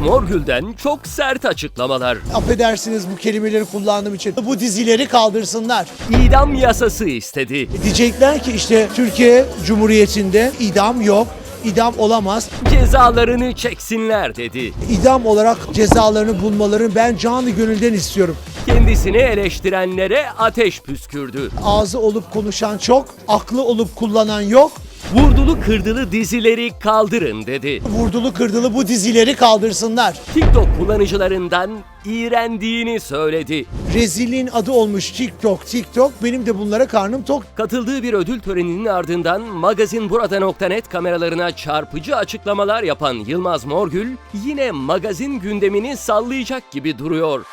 Morgül'den çok sert açıklamalar. Affedersiniz bu kelimeleri kullandığım için. Bu dizileri kaldırsınlar. İdam yasası istedi. Diyecekler ki işte Türkiye Cumhuriyeti'nde idam yok. idam olamaz. Cezalarını çeksinler dedi. İdam olarak cezalarını bulmalarını ben canı gönülden istiyorum. Kendisini eleştirenlere ateş püskürdü. Ağzı olup konuşan çok, aklı olup kullanan yok. Vurdulu kırdılı dizileri kaldırın dedi. Vurdulu kırdılı bu dizileri kaldırsınlar. TikTok kullanıcılarından iğrendiğini söyledi. Rezilliğin adı olmuş TikTok, TikTok. Benim de bunlara karnım tok. Katıldığı bir ödül töreninin ardından magazinburada.net kameralarına çarpıcı açıklamalar yapan Yılmaz Morgül yine magazin gündemini sallayacak gibi duruyor.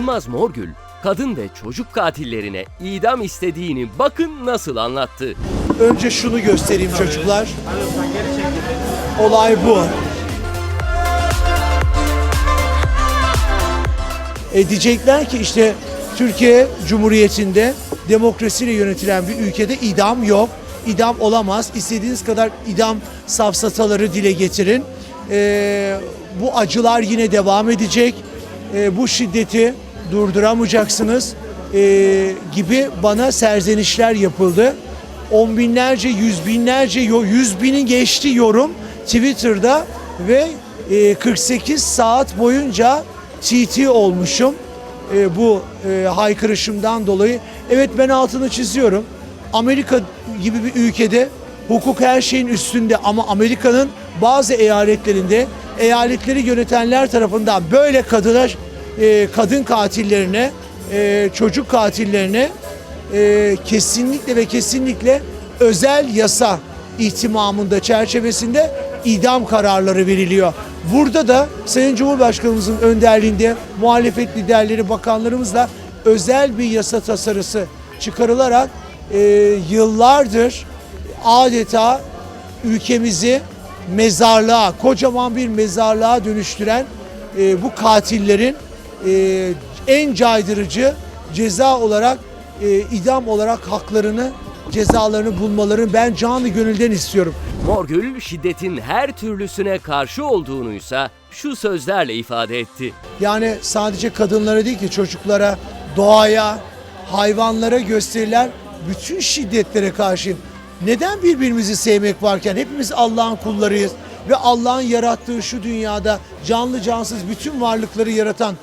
Yılmaz Morgül, kadın ve çocuk katillerine idam istediğini bakın nasıl anlattı. Önce şunu göstereyim çocuklar. Olay bu. E ki işte Türkiye Cumhuriyeti'nde demokrasiyle yönetilen bir ülkede idam yok. İdam olamaz. İstediğiniz kadar idam safsataları dile getirin. E, bu acılar yine devam edecek. E, bu şiddeti durduramayacaksınız e, gibi bana serzenişler yapıldı. On binlerce, yüz binlerce, yüz binin geçti yorum Twitter'da ve e, 48 saat boyunca TT olmuşum e, bu e, haykırışımdan dolayı. Evet ben altını çiziyorum. Amerika gibi bir ülkede hukuk her şeyin üstünde ama Amerika'nın bazı eyaletlerinde eyaletleri yönetenler tarafından böyle kadınlar e, kadın katillerine, e, çocuk katillerine e, kesinlikle ve kesinlikle özel yasa ihtimamında çerçevesinde idam kararları veriliyor. Burada da Sayın Cumhurbaşkanımızın önderliğinde muhalefet liderleri, bakanlarımızla özel bir yasa tasarısı çıkarılarak e, yıllardır adeta ülkemizi mezarlığa, kocaman bir mezarlığa dönüştüren e, bu katillerin e, en caydırıcı ceza olarak, e, idam olarak haklarını, cezalarını bulmalarını ben canı gönülden istiyorum. Morgül şiddetin her türlüsüne karşı olduğunuysa şu sözlerle ifade etti. Yani sadece kadınlara değil ki çocuklara, doğaya, hayvanlara gösterilen bütün şiddetlere karşı neden birbirimizi sevmek varken hepimiz Allah'ın kullarıyız ve Allah'ın yarattığı şu dünyada canlı cansız bütün varlıkları yaratan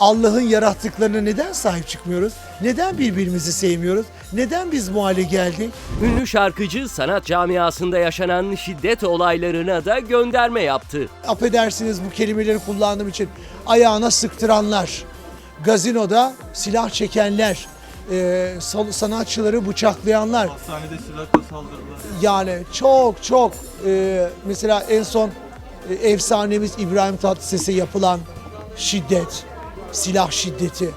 Allah'ın yarattıklarına neden sahip çıkmıyoruz? Neden birbirimizi sevmiyoruz? Neden biz bu hale geldik? Ünlü şarkıcı sanat camiasında yaşanan şiddet olaylarına da gönderme yaptı. affedersiniz bu kelimeleri kullandığım için ayağına sıktıranlar, gazinoda silah çekenler, e, san- sanatçıları bıçaklayanlar. Hastanede silahla saldırdılar. Yani çok çok e, mesela en son e, efsanemiz İbrahim Tatlıses'e yapılan şiddet, silah şiddeti.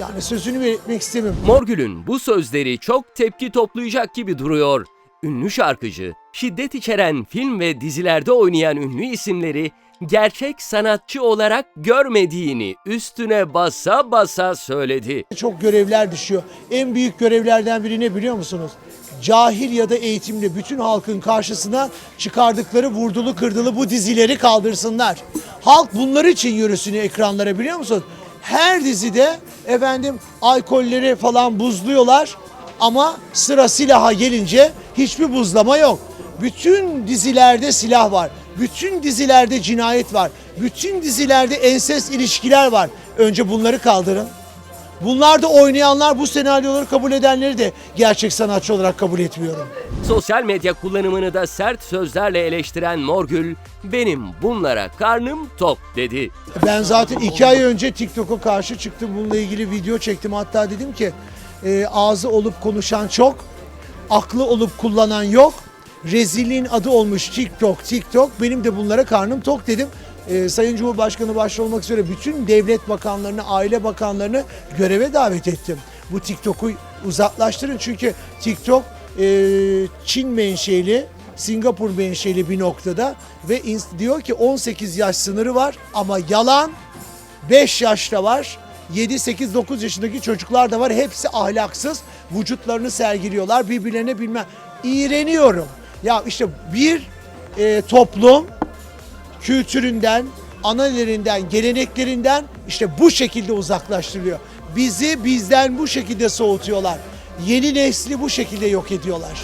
Yani sözünü belirtmek istemiyorum. Morgül'ün bu sözleri çok tepki toplayacak gibi duruyor. Ünlü şarkıcı, şiddet içeren film ve dizilerde oynayan ünlü isimleri gerçek sanatçı olarak görmediğini üstüne basa basa söyledi. çok görevler düşüyor. En büyük görevlerden biri ne biliyor musunuz? Cahil ya da eğitimli bütün halkın karşısına çıkardıkları vurdulu kırdılı bu dizileri kaldırsınlar. Halk bunlar için yürüsün ekranlara biliyor musun? Her dizide efendim alkolleri falan buzluyorlar ama sıra silaha gelince hiçbir buzlama yok. Bütün dizilerde silah var. Bütün dizilerde cinayet var. Bütün dizilerde ensest ilişkiler var. Önce bunları kaldırın. Bunlarda oynayanlar bu senaryoları kabul edenleri de gerçek sanatçı olarak kabul etmiyorum. Sosyal medya kullanımını da sert sözlerle eleştiren Morgül, benim bunlara karnım tok dedi. Ben zaten iki ay önce TikTok'a karşı çıktım. Bununla ilgili video çektim. Hatta dedim ki e, ağzı olup konuşan çok, aklı olup kullanan yok. Rezilliğin adı olmuş TikTok, TikTok. Benim de bunlara karnım tok dedim. E, Sayın Cumhurbaşkanı başta olmak üzere bütün devlet bakanlarını, aile bakanlarını göreve davet ettim. Bu TikTok'u uzaklaştırın çünkü TikTok e, Çin menşeli, Singapur menşeli bir noktada ve diyor ki 18 yaş sınırı var ama yalan 5 yaşta var, 7, 8, 9 yaşındaki çocuklar da var. Hepsi ahlaksız. Vücutlarını sergiliyorlar. Birbirlerine bilmem. İğreniyorum. Ya işte bir e, toplum kültüründen, analerinden, geleneklerinden işte bu şekilde uzaklaştırılıyor. Bizi bizden bu şekilde soğutuyorlar. Yeni nesli bu şekilde yok ediyorlar.